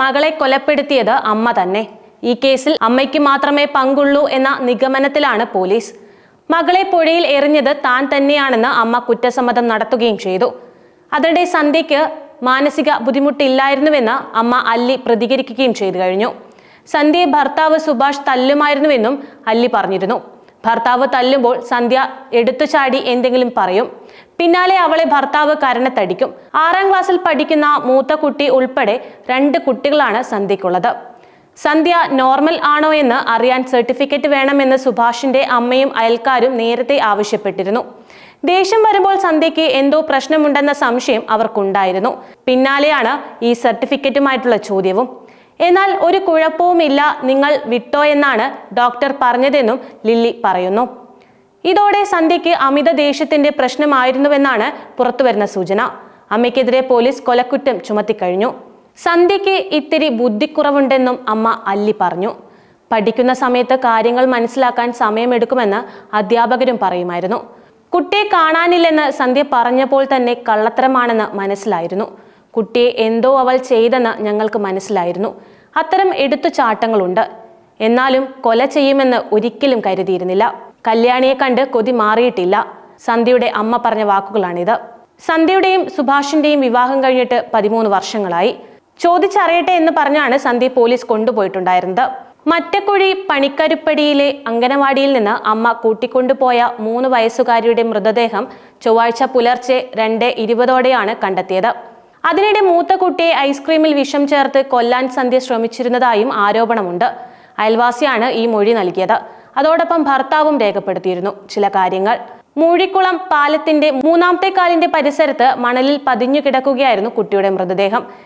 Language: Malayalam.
മകളെ കൊലപ്പെടുത്തിയത് അമ്മ തന്നെ. ഈ കേസിൽ അമ്മയ്ക്ക് മാത്രമേ പങ്കുള്ളൂ എന്ന നിഗമനത്തിലാണ് പോലീസ്. മകളെ പുഴയിൽ എറിഞ്ഞത് താൻ തന്നെയാണെന്ന് അമ്മ കുറ്റസമ്മതം നടത്തുകയും ചെയ്തു. അതിനിടെ സന്ധ്യയ്ക്ക് മാനസിക ബുദ്ധിമുട്ടില്ലായിരുന്നുവെന്ന് അമ്മ അല്ലി പ്രതികരിക്കുകയും ചെയ്തു കഴിഞ്ഞു. സന്ധ്യയെ ഭർത്താവ് സുഭാഷ് തല്ലുമായിരുന്നുവെന്നും അല്ലി പറഞ്ഞിരുന്നു. ഭർത്താവ് തല്ലുമ്പോൾ സന്ധ്യ എടുത്തു ചാടി എന്തെങ്കിലും പറയും. പിന്നാലെ അവളെ ഭർത്താവ് കരണത്തടിക്കും. ആറാം ക്ലാസ്സിൽ പഠിക്കുന്ന മൂത്ത കുട്ടി ഉൾപ്പെടെ രണ്ട് കുട്ടികളാണ് സന്ധ്യയ്ക്കുള്ളത്. സന്ധ്യ നോർമൽ ആണോ എന്ന് അറിയാൻ സർട്ടിഫിക്കറ്റ് വേണമെന്ന് സുഭാഷിന്റെ അമ്മയും അയൽക്കാരും നേരത്തെ ആവശ്യപ്പെട്ടിരുന്നു. ദേഷ്യം വരുമ്പോൾ സന്ധ്യയ്ക്ക് എന്തോ പ്രശ്നമുണ്ടെന്ന സംശയം അവർക്കുണ്ടായിരുന്നു. പിന്നാലെയാണ് ഈ സർട്ടിഫിക്കറ്റുമായിട്ടുള്ള ചോദ്യവും. എന്നാൽ ഒരു കുഴപ്പവുമില്ല നിങ്ങൾ വിട്ടോ എന്നാണ് ഡോക്ടർ പറഞ്ഞതെന്നും ലില്ലി പറയുന്നു. ഇതോടെ സന്ധ്യയ്ക്ക് അമിത ദേഷ്യത്തിന്റെ പ്രശ്നമായിരുന്നുവെന്നാണ് പുറത്തുവരുന്ന സൂചന. അമ്മയ്ക്കെതിരെ പോലീസ് കൊലക്കുറ്റം ചുമത്തിക്കഴിഞ്ഞു. സന്ധ്യയ്ക്ക് ഇത്തിരി ബുദ്ധിക്കുറവുണ്ടെന്നും അമ്മ അല്ലി പറഞ്ഞു. പഠിക്കുന്ന സമയത്ത് കാര്യങ്ങൾ മനസ്സിലാക്കാൻ സമയമെടുക്കുമെന്ന് അധ്യാപകരും പറയുമായിരുന്നു. കുട്ടിയെ കാണാനില്ലെന്ന് സന്ധ്യ പറഞ്ഞപ്പോൾ തന്നെ കള്ളത്തരമാണെന്ന് മനസ്സിലായിരുന്നു. കുട്ടിയെ എന്തോ അവൾ ചെയ്തെന്ന് ഞങ്ങൾക്ക് മനസ്സിലായിരുന്നു. അത്തരം എടുത്തുചാട്ടങ്ങളുണ്ട്. എന്നാലും കൊല ചെയ്യുമെന്ന് ഒരിക്കലും കരുതിയിരുന്നില്ല. കല്യാണിയെ കണ്ട് കൊതി മാറിയിട്ടില്ല. സന്ധ്യയുടെ അമ്മ പറഞ്ഞ വാക്കുകളാണിത്. സന്ധ്യയുടെയും സുഭാഷിന്റെയും വിവാഹം കഴിഞ്ഞിട്ട് പതിമൂന്ന് വർഷങ്ങളായി. ചോദിച്ചറിയട്ടെ എന്ന് പറഞ്ഞാണ് സന്ധ്യ പോലീസ് കൊണ്ടുപോയിട്ടുണ്ടായിരുന്നത്. മറ്റക്കുഴി പണിക്കരുപ്പടിയിലെ അങ്കനവാടിയിൽ നിന്ന് അമ്മ കൂട്ടിക്കൊണ്ടുപോയ മൂന്ന് വയസ്സുകാരിയുടെ മൃതദേഹം ചൊവ്വാഴ്ച പുലർച്ചെ രണ്ട് ഇരുപതോടെയാണ് കണ്ടെത്തിയത്. അതിനിടെ മൂത്ത കുട്ടിയെ ഐസ്ക്രീമിൽ വിഷം ചേർത്ത് കൊല്ലാൻ സന്ധ്യ ശ്രമിച്ചിരുന്നതായും ആരോപണമുണ്ട്. അയൽവാസിയാണ് ഈ മൊഴി നൽകിയത്. അതോടൊപ്പം ഭർത്താവും രേഖപ്പെടുത്തിയിരുന്നു. ചില കാര്യങ്ങൾ. മൂഴിക്കുളം പാലത്തിന്റെ മൂന്നാമത്തെ കാലിന്റെ പരിസരത്ത് മണലിൽ പതിഞ്ഞു കിടക്കുകയായിരുന്നു കുട്ടിയുടെ മൃതദേഹം.